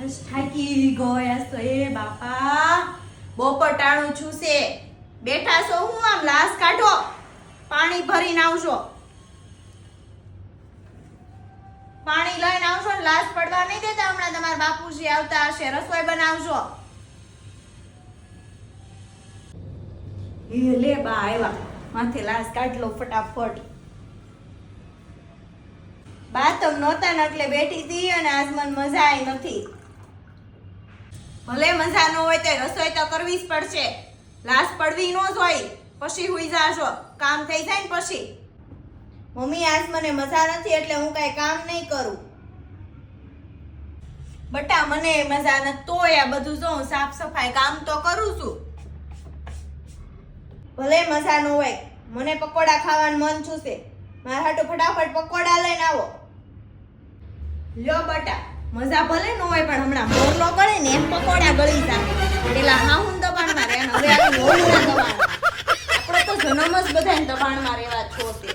થાકી ગયા છો એ બાપા. બપોર ટાણું છું છે બેઠા છો હું આમ લાશ કાઢો. પાણી ભરીને આવશો પાણી લઈને આવશો ને લાશ પડવા નહીં દેતા હમણાં તમારા બાપુજી આવતા હશે. રસોઈ બનાવજો. એ લે બા આવ્યા. માથે લાશ કાઢ લો ફટાફટ. બા તમ નહોતા ને એટલે બેઠી હતી અને આજ મને મજા આવી નથી ભલે મજા ન હોય તો રસોઈ તો કરવી જ પડશે. લાશ પડવી ન જોઈ પછી હુઈ જાશો. કામ થઈ જાય ને પછી. મમ્મી, આજ મને મજા નથી, એટલે હું કાંઈ કામ નહીં કરું. બટા, મને મજા નથી, તોય આ બધું જો હું સાફ સફાઈ કામ તો કરું છું. ભલે મજા ન હોય, મને પકોડા ખાવાનું મન છૂશે મારા હાટું ફટાફટ પકોડા લઈને આવો. લ્યો બટા. મજા ભલે ન હોય, પણ હમણાં મોરલો ગળે ને એમ પકોડા ગળી જાય. પેલા હાહુન દબાણ મારે અને હવે આ મોરલા દબાણ આપણે તો જન્મ જ બધાને દબાણમાં રહેવા છો તે